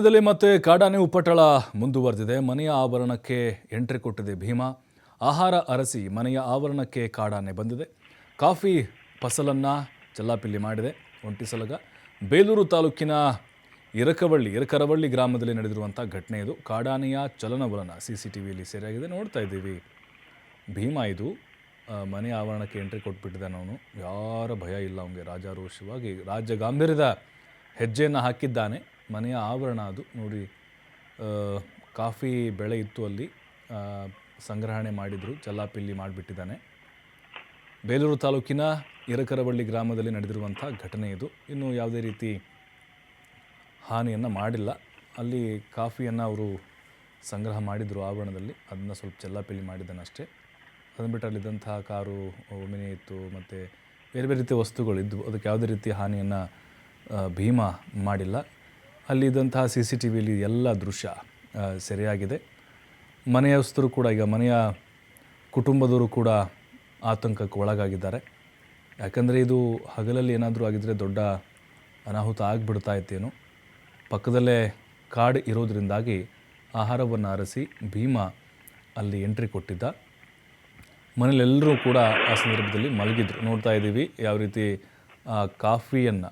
ದಲ್ಲಿ ಮತ್ತೆ ಕಾಡಾನೆ ಉಪಟಳ ಮುಂದುವರೆದಿದೆ. ಮನೆಯ ಆವರಣಕ್ಕೆ ಎಂಟ್ರಿ ಕೊಟ್ಟಿದೆ ಭೀಮಾ. ಆಹಾರ ಅರಸಿ ಮನೆಯ ಆವರಣಕ್ಕೆ ಕಾಡಾನೆ ಬಂದಿದೆ. ಕಾಫಿ ಫಸಲನ್ನು ಚಲ್ಲಾಪಿಲ್ಲಿ ಮಾಡಿದೆ. ಒಂಟಿ ಸಲಗ ಬೇಲೂರು ತಾಲೂಕಿನ ಇರಕವಳ್ಳಿ, ಇರಕರವಳ್ಳಿ ಗ್ರಾಮದಲ್ಲಿ ನಡೆದಿರುವಂಥ ಘಟನೆ ಇದು. ಕಾಡಾನೆಯ ಚಲನವಲನ ಸಿ ಸಿ ಟಿ ವಿಯಲ್ಲಿ ಸೆರೆಯಾಗಿದೆ. ನೋಡ್ತಾ ಇದ್ದೀವಿ. ಭೀಮಾ ಇದು. ಮನೆಯ ಮನೆ ಆವರಣಕ್ಕೆ ಎಂಟ್ರಿ ಕೊಟ್ಬಿಟ್ಟಿದ್ದಾನೆ ಅವನು. ಯಾರ ಭಯ ಇಲ್ಲ ಅವನಿಗೆ. ರಾಜಾರೋಷವಾಗಿ ರಾಜ್ಯ ಗಾಂಭೀರ್ಯದ ಹೆಜ್ಜೆಯನ್ನು ಹಾಕಿದ್ದಾನೆ. ಮನೆಯ ಆವರಣ ಅದು. ನೋಡಿ ಕಾಫಿ ಬೆಳೆ ಇತ್ತು ಅಲ್ಲಿ. ಸಂಗ್ರಹಣೆ ಮಾಡಿದರು, ಚಲ್ಲಾಪಿಲ್ಲಿ ಮಾಡಿಬಿಟ್ಟಿದ್ದಾನೆ. ಬೇಲೂರು ತಾಲೂಕಿನ ಇರಕರವಳ್ಳಿ ಗ್ರಾಮದಲ್ಲಿ ನಡೆದಿರುವಂಥ ಘಟನೆ ಇದು. ಇನ್ನು ಯಾವುದೇ ರೀತಿ ಹಾನಿಯನ್ನು ಮಾಡಿಲ್ಲ. ಅಲ್ಲಿ ಕಾಫಿಯನ್ನು ಅವರು ಸಂಗ್ರಹ ಮಾಡಿದರು ಆವರಣದಲ್ಲಿ. ಅದನ್ನು ಸ್ವಲ್ಪ ಚೆಲ್ಲಾಪಿಲ್ಲಿ ಮಾಡಿದ್ದಾನೆ ಅಷ್ಟೇ ಅದನ್ನು ಬಿಟ್ಟು ಅಲ್ಲಿದ್ದಂತಹ ಕಾರು ಒಮಿನಿ ಇತ್ತು, ಮತ್ತು ಬೇರೆ ಬೇರೆ ರೀತಿಯ ವಸ್ತುಗಳು ಇದ್ದವು ಅದಕ್ಕೆ ಯಾವುದೇ ರೀತಿಯ ಹಾನಿಯನ್ನು ಭೀಮಾ ಮಾಡಿಲ್ಲ. ಅಲ್ಲಿದ್ದಂತಹ ಸಿ ಸಿ ಟಿ ವಿಲಿ ಎಲ್ಲ ದೃಶ್ಯ ಸೆರೆಯಾಗಿದೆ. ಮನೆಯಸ್ಥರು ಕೂಡ, ಈಗ ಮನೆಯ ಕುಟುಂಬದವರು ಕೂಡ ಆತಂಕಕ್ಕೆ ಒಳಗಾಗಿದ್ದಾರೆ. ಯಾಕಂದರೆ ಇದು ಹಗಲಲ್ಲಿ ಏನಾದರೂ ಆಗಿದ್ದರೆ ದೊಡ್ಡ ಅನಾಹುತ ಆಗಿಬಿಡ್ತಾ ಇತ್ತೇನೋ. ಪಕ್ಕದಲ್ಲೇ ಕಾಡು ಇರೋದರಿಂದಾಗಿ ಆಹಾರವನ್ನು ಅರಸಿ ಭೀಮಾ ಅಲ್ಲಿ ಎಂಟ್ರಿ ಕೊಟ್ಟಿದ್ದ. ಮನೇಲೆಲ್ಲರೂ ಕೂಡ ಆ ಸಂದರ್ಭದಲ್ಲಿ ಮಲಗಿದ್ರು. ನೋಡ್ತಾ ಇದ್ದೀವಿ ಯಾವ ರೀತಿ ಕಾಫಿಯನ್ನು